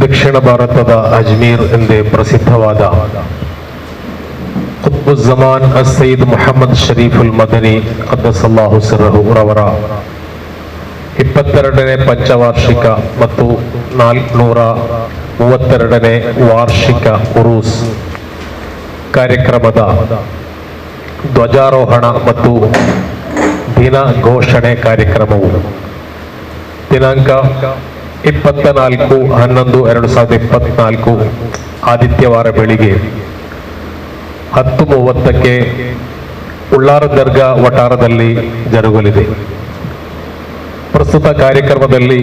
ದಕ್ಷಿಣ ಭಾರತದ ಅಜ್ಮೀರ್ ಎಂದೇ ಪ್ರಸಿದ್ಧವಾದ ಕುತ್ಬುಜ್ಜಮಾನ್ ಅಸೈದ್ ಮೊಹಮ್ಮದ್ ಶರೀಫುಲ್ ಮದನಿ ಖದ್ದಸಲ್ಲಾಹು ಸಿರ್ರಹು ರವರ ಇಪ್ಪತ್ತೆರಡನೇ ಪಂಚವಾರ್ಷಿಕ ಮತ್ತು ನಾಲ್ಕುನೂರ ಮೂವತ್ತೆರಡನೇ ವಾರ್ಷಿಕ ಉರೂಸ್ ಕಾರ್ಯಕ್ರಮದ ಧ್ವಜಾರೋಹಣ ಮತ್ತು ದಿನ ಘೋಷಣೆ ಕಾರ್ಯಕ್ರಮವು ದಿನಾಂಕ ಇಪ್ಪತ್ತ ನಾಲ್ಕು ಹನ್ನೊಂದು, ಎರಡು ಸಾವಿರದ ಇಪ್ಪತ್ನಾಲ್ಕು ಆದಿತ್ಯವಾರ ಬೆಳಿಗ್ಗೆ ಹತ್ತು ಮೂವತ್ತಕ್ಕೆ ಉಳ್ಳಾರ ದರ್ಗಾ ವಟಾರದಲ್ಲಿ ಜರುಗಲಿದೆ. ಪ್ರಸ್ತುತ ಕಾರ್ಯಕ್ರಮದಲ್ಲಿ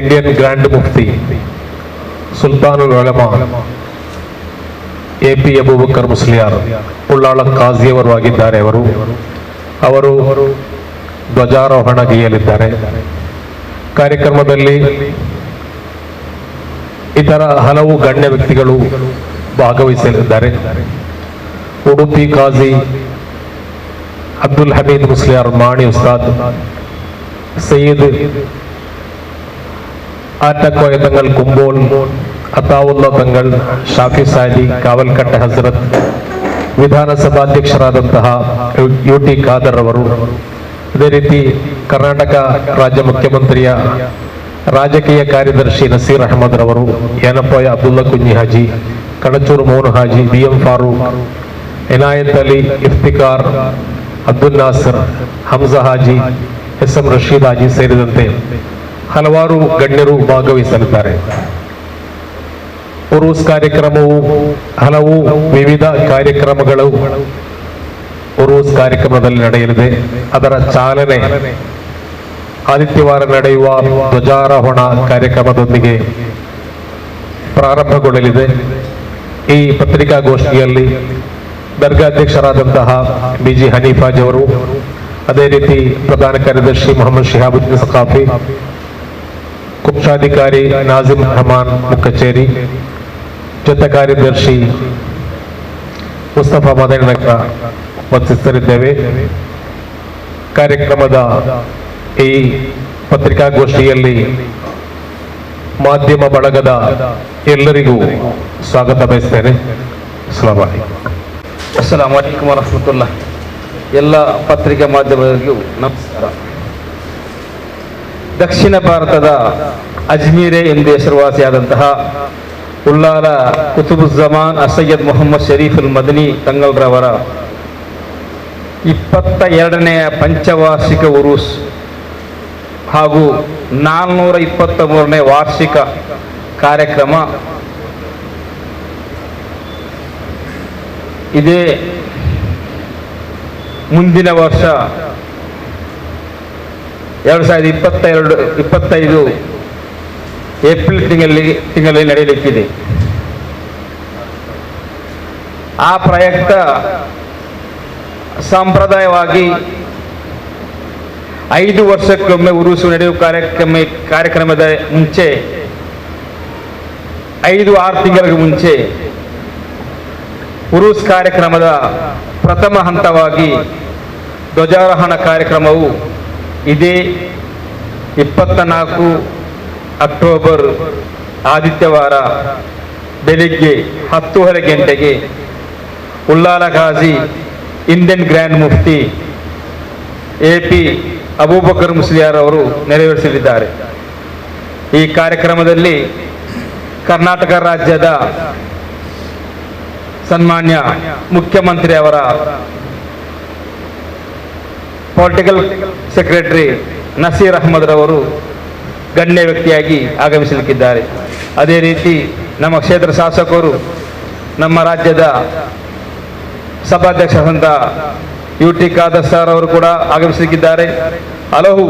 ಇಂಡಿಯನ್ ಗ್ರ್ಯಾಂಡ್ ಮುಫ್ತಿ ಸುಲ್ತಾನುಲ್ ಉಲಮಾ ಎ ಪಿ ಅಬೂಬಕರ್ ಮುಸ್ಲಿಯಾರ್, ಉಳ್ಳಾಳ ಕಾಜಿಯವರು ಆಗಿದ್ದಾರೆ ಅವರು ಅವರು ಧ್ವಜಾರೋಹಣಗೈಯಲಿದ್ದಾರೆ. ಕಾರ್ಯಕ್ರಮದಲ್ಲಿ ಇತರ ಹಲವು ಗಣ್ಯ ವ್ಯಕ್ತಿಗಳು ಭಾಗವಹಿಸಲಿದ್ದಾರೆ. ಉಡುಪಿ ಖಾಜಿ ಅಬ್ದುಲ್ ಹಮೀದ್ ಮುಸ್ಲಿಯಾರ್ ಮಾಣಿ ಉಸ್ತಾದ್, ಸಯೀದ್ ಆಟಕೋಯ ತಂಗಲ್ ಕುಂಬೋಲ್, ಅತಾವುಲ್ಲಾ ತಂಗಲ್ ಶಾಫಿ ಸಾದಿ ಕಾವಲ್ಕಟ್ಟೆ ಹಜರತ್, ವಿಧಾನಸಭಾಧ್ಯಕ್ಷರಾದಂತಹ ಯು ಟಿ ಖಾದರ್ ಅವರು ಅದೇ ರೀತಿ ಕರ್ನಾಟಕ ರಾಜ್ಯ ಮುಖ್ಯಮಂತ್ರಿಯ ರಾಜಕೀಯ ಕಾರ್ಯದರ್ಶಿ ನಸೀರ್ ಅಹಮದ್ ರವರು Yenepoya Abdulla Kunhi Haji, Kadachur Mohan Haji B M Farooq, Inayat Ali, Iftikar, Abdul Nasar, Hamza Haji S M Rasheed Haji ಸೇರಿದಂತೆ ಹಲವಾರು ಗಣ್ಯರು ಭಾಗವಹಿಸಲಿದ್ದಾರೆ. ಉರೂಸ್ ಕಾರ್ಯಕ್ರಮವು ಹಲವು ವಿವಿಧ ಕಾರ್ಯಕ್ರಮಗಳು ಉರೂಸ್ ಕಾರ್ಯಕ್ರಮದಲ್ಲಿ ನಡೆಯಲಿದೆ. ಅದರ ಚಾಲನೆ ಆದಿತ್ಯವಾರ ನಡೆಯುವ ಧ್ವಜಾರೋಹಣ ಕಾರ್ಯಕ್ರಮದೊಂದಿಗೆ ಪ್ರಾರಂಭಗೊಳ್ಳಲಿದೆ. ಈ ಪತ್ರಿಕಾಗೋಷ್ಠಿಯಲ್ಲಿ ದರ್ಗಾಧ್ಯಕ್ಷರಾದಂತಹ ಬಿ ಜಿ ಹನೀಫಾಜ್ ಅವರು, ಅದೇ ರೀತಿ ಪ್ರಧಾನ ಕಾರ್ಯದರ್ಶಿ ಮೊಹಮ್ಮದ್ ಶಿಹಾಬುದ್ದೀನ್ ಸಖಾಫಿ, ಕುಕ್ಷಾಧಿಕಾರಿ ನಾಜಿಮ್ ರಹಮಾನ್ ಮುಕ್ಕಚೇರಿ ಜೊತೆ ಕಾರ್ಯದರ್ಶಿ ಮುಸ್ತಫಾ ಮದನಕ ವಂದಿಸುತ್ತಿದ್ದೇವೆ ಕಾರ್ಯಕ್ರಮದ ಈ ಪತ್ರಿಕಾಗೋಷ್ಠಿಯಲ್ಲಿ ಮಾಧ್ಯಮ ಬಳಗದ ಎಲ್ಲರಿಗೂ ಸ್ವಾಗತ ಬಯಸ್ತೇನೆ. ಅಸ್ಸಲಾಮ್ ವಲೈಕುಂ. ಅಸ್ಸಲಾಂ ವಲೈಕುಮ್ ವರಹಮತುಲ್ಲಾ. ಎಲ್ಲ ಪತ್ರಿಕಾ ಮಾಧ್ಯಮದವರಿಗೂ ನಮಸ್ಕಾರ. ದಕ್ಷಿಣ ಭಾರತದ ಅಜ್ಮೀರೆ ಎಂದು ಹೆಸರುವಾಸಿಯಾದಂತಹ ಉಲ್ಲಾಲ ಕುತುಬುಜ್ಜಮಾನ್ ಅಸಯ್ಯದ್ ಮೊಹಮ್ಮದ್ ಶರೀಫುಲ್ ಮದನಿ ತಂಗಲ್ರವರ ಇಪ್ಪತ್ತ ಎರಡನೆಯ ಪಂಚವಾರ್ಷಿಕ ಉರುಸ್ ಹಾಗೂ ನಾಲ್ನೂರ ಇಪ್ಪತ್ತ ಮೂರನೇ ವಾರ್ಷಿಕ ಕಾರ್ಯಕ್ರಮ. ಇದೇ ಮುಂದಿನ ವರ್ಷ ಎರಡು ಸಾವಿರದ ಇಪ್ಪತ್ತೆರಡು, ಇಪ್ಪತ್ತೈದು ಏಪ್ರಿಲ್ ತಿಂಗಳಲ್ಲಿ ತಿಂಗಳಲ್ಲಿ ನಡೆಯಲಿಕ್ಕಿದೆ. ಆ ಪ್ರಯುಕ್ತ ಸಾಂಪ್ರದಾಯವಾಗಿ ಐದು ವರ್ಷಕ್ಕೊಮ್ಮೆ ಉರುಸು ನಡೆಯುವ ಕಾರ್ಯಕ್ರಮ ಕಾರ್ಯಕ್ರಮದ ಮುಂಚೆ, ಐದು ಆರು ತಿಂಗಳಿಗೆ ಮುಂಚೆ ಉರುಸ್ ಕಾರ್ಯಕ್ರಮದ ಪ್ರಥಮ ಹಂತವಾಗಿ ಧ್ವಜಾರೋಹಣ ಕಾರ್ಯಕ್ರಮವು ಇದೇ ಇಪ್ಪತ್ತ ನಾಲ್ಕು ಅಕ್ಟೋಬರ್ ಆದಿತ್ಯವಾರ ಬೆಳಿಗ್ಗೆ ಹತ್ತೂವರೆ ಗಂಟೆಗೆ Ullal Qazi Indian grand mufti A P Aboobacker Musliyar ಅವರು ನೆರವೇರಿಸಲಿದ್ದಾರೆ. ಈ ಕಾರ್ಯಕ್ರಮದಲ್ಲಿ ಕರ್ನಾಟಕ ರಾಜ್ಯದ ಸನ್ಮಾನ್ಯ ಮುಖ್ಯಮಂತ್ರಿ ಅವರ ಪೊಲಿಟಿಕಲ್ ಸೆಕ್ರೆಟರಿ ನಸೀರ್ ಅಹಮದ್ ರವರು ಗಣ್ಯ ವ್ಯಕ್ತಿಯಾಗಿ ಆಗಮಿಸಲಿಕ್ಕಿದ್ದಾರೆ. ಅದೇ ರೀತಿ ನಮ್ಮ ಕ್ಷೇತ್ರ ಶಾಸಕರು ನಮ್ಮ ರಾಜ್ಯದ ಸಭಾಧ್ಯಕ್ಷರಾದಂಥ ಯು ಟಿ ಖಾದರ್ ಸರ್ ಅವರು ಕೂಡ ಆಗಮಿಸಲಿಕ್ಕಿದ್ದಾರೆ ಹಲವು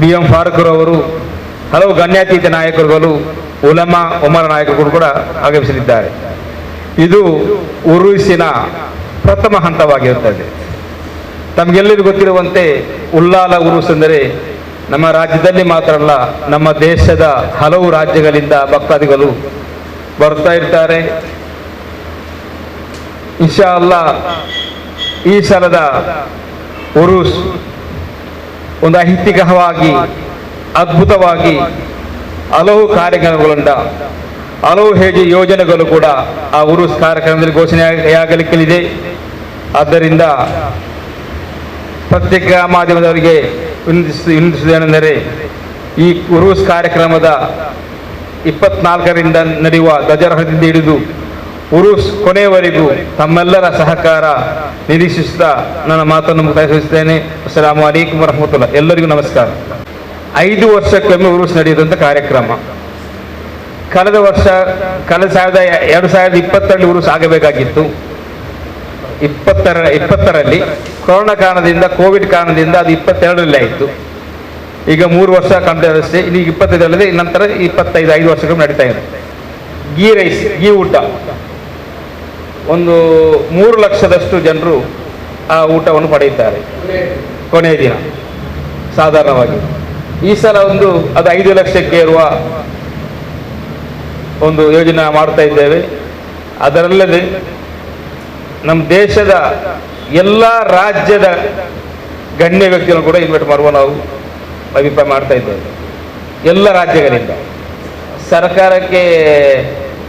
ಬಿ ಎಂ ಫಾರೂಕ್ ಅವರು ಹಲವು ಗಣ್ಯಾತೀತ ನಾಯಕರುಗಳು, ಉಲಮಾ ಉಮರ ನಾಯಕರು ಕೂಡ ಆಗಮಿಸಲಿದ್ದಾರೆ. ಇದು ಉರುಸಿನ ಪ್ರಥಮ ಹಂತವಾಗಿರುತ್ತದೆ. ತಮಗೆಲ್ಲರಿಗೂ ಗೊತ್ತಿರುವಂತೆ ಉಲ್ಲಾಲ ಉರುಸ್ ಅಂದರೆ ನಮ್ಮ ರಾಜ್ಯದಲ್ಲಿ ಮಾತ್ರ ಅಲ್ಲ, ನಮ್ಮ ದೇಶದ ಹಲವು ರಾಜ್ಯಗಳಿಂದ ಭಕ್ತಾದಿಗಳು ಬರ್ತಾ ಇರ್ತಾರೆ. ಇನ್ಶಾ ಅಲ್ಲ ಈ ಸಲದ ಉರುಸ್ ಒಂದು ಐತಿಹಾಸಿಕವಾಗಿ ಅದ್ಭುತವಾಗಿ ಹಲವು ಕಾರ್ಯಕ್ರಮಗಳಿಂದ ಹಲವು ಹೇಗೆ ಯೋಜನೆಗಳು ಕೂಡ ಆ ಉರುಸ್ ಕಾರ್ಯಕ್ರಮದಲ್ಲಿ ಘೋಷಣೆಯಾಗಲಿಕ್ಕಿದೆ ಆದ್ದರಿಂದ ಪತ್ರಿಕಾ ಮಾಧ್ಯಮದವರಿಗೆ ವಿನಂತಿಸ, ವಿನಂತಿಸುವುದೇನೆಂದರೆ ಈ ಉರುಸ್ ಕಾರ್ಯಕ್ರಮದ ಇಪ್ಪತ್ನಾಲ್ಕರಿಂದ ನಡೆಯುವ ಧ್ವಜಾರೋಹಣದಿಂದ ಹಿಡಿದು ಉರುಸ್ ಕೊನೆಯವರೆಗೂ ತಮ್ಮೆಲ್ಲರ ಸಹಕಾರ ನಿರೀಕ್ಷಿಸುತ್ತಾ ನನ್ನ ಮಾತನ್ನು ಮುಕ್ತಾಯಿಸುತ್ತೇನೆ ಅಸ್ಸಲಾಂ ಅಲೈಕುಮ್ ವರಹಮತುಲ್ಲ ಎಲ್ಲರಿಗೂ ನಮಸ್ಕಾರ. ಐದು ವರ್ಷಕ್ಕೊಮ್ಮೆ ಉರುಸ್ ನಡೆಯುವಂಥ ಕಾರ್ಯಕ್ರಮ. ಕಳೆದ ವರ್ಷ, ಕಳೆದ ಸಾವಿರದ ಎರಡು ಸಾವಿರದ ಇಪ್ಪತ್ತರಲ್ಲಿ ಉರುಸ್ ಆಗಬೇಕಾಗಿತ್ತು. ಇಪ್ಪತ್ತರ, ಇಪ್ಪತ್ತರಲ್ಲಿ. ಕೊರೋನಾ ಕಾರಣದಿಂದ, ಕೋವಿಡ್ ಕಾರಣದಿಂದ ಅದು ಇಪ್ಪತ್ತೆರಡರಲ್ಲಿ ಆಯಿತು. ಈಗ ಮೂರು ವರ್ಷ ಕಂಪ್ಲೀಟ್ ಇಲ್ಲಿ ಇಪ್ಪತ್ತೈದರಲ್ಲಿ ನಂತರ ಇಪ್ಪತ್ತೈದು, ಐದು ವರ್ಷಗಳು ನಡೀತಾ ಇದೆ. ಗೀ ರೈಸ್, ಗೀ ಊಟ. ಒಂದು ಮೂರು ಲಕ್ಷದಷ್ಟು ಜನರು ಆ ಊಟವನ್ನು ಪಡೆಯುತ್ತಾರೆ. ಕೊನೆಯ ದಿನ. ಸಾಧಾರಣವಾಗಿ. ಈ ಸಲ ಒಂದು, ಅದು ಐದು ಲಕ್ಷಕ್ಕೆ ಇರುವ ಒಂದು ಯೋಜನೆ ಮಾಡ್ತಾ ಇದ್ದೇವೆ. ಅದರಲ್ಲದೆ ನಮ್ಮ ದೇಶದ ಎಲ್ಲ ರಾಜ್ಯದ ಗಣ್ಯ ವ್ಯಕ್ತಿಗಳನ್ನು ಕೂಡ ಇನ್ವೈಟ್ ಮಾಡುವ ನಾವು ಅಭಿಪ್ರಾಯ ಮಾಡ್ತಾ ಇದ್ದೇವೆ. ಎಲ್ಲ ರಾಜ್ಯಗಳಿಂದ. ಸರ್ಕಾರಕ್ಕೆ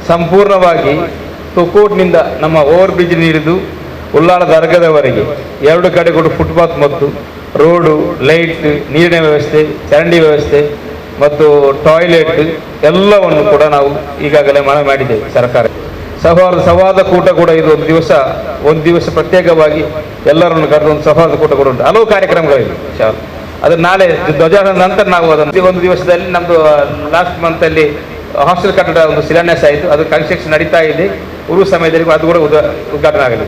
ಸಂಪೂರ್ಣವಾಗಿ ತುಕೋಟ್ನಿಂದ ನಮ್ಮ ಓವರ್ ಬ್ರಿಡ್ಜ್ ನೀಡಿದ್ದು ಉಳ್ಳಾಳ ದರ್ಗದವರೆಗೆ ಎರಡು ಕಡೆ ಕೂಡ ಫುಟ್ಪಾತ್ ಮತ್ತು ರೋಡು, ಲೈಟ್, ನೀರಿನ ವ್ಯವಸ್ಥೆ, ಚರಂಡಿ ವ್ಯವಸ್ಥೆ ಮತ್ತು ಟಾಯ್ಲೆಟ್ ಎಲ್ಲವನ್ನು ಕೂಡ ನಾವು ಈಗಾಗಲೇ ಮನವಿ ಮಾಡಿದ್ದೇವೆ ಸರ್ಕಾರ. ಸವಾದ ಸವಾದ ಕೂಟ ಕೂಡ ಇದು ಒಂದು ದಿವಸ ಒಂದು ದಿವಸ ಪ್ರತ್ಯೇಕವಾಗಿ ಎಲ್ಲರನ್ನು ಕರೆದು ಒಂದು ಸವಾದ ಕೂಟ ಕೂಡ ಉಂಟು. ಹಲವು ಕಾರ್ಯಕ್ರಮಗಳಿವೆ ಶಾಲೆ ಅದು ನಾಳೆ ಧ್ವಜಾರೋಹಣ ನಂತರ ನಾವು ಅದನ್ನು ಒಂದು ದಿವಸದಲ್ಲಿ ನಮ್ಮದು ಲಾಸ್ಟ್ ಮಂತಲ್ಲಿ ಹಾಸ್ಟೆಲ್ ಕಟ್ಟಡ ಒಂದು ಶಿಲಾನ್ಯಾಸ ಆಯಿತು. ಅದು ಕನ್ಸ್ಟ್ರಕ್ಷನ್ ನಡೀತಾ ಇದೆ. ಉರು ಸಮಯದಲ್ಲಿ ಅದು ಕೂಡ ಉದ- ಉದ್ಘಾಟನೆ ಆಗಲಿದೆ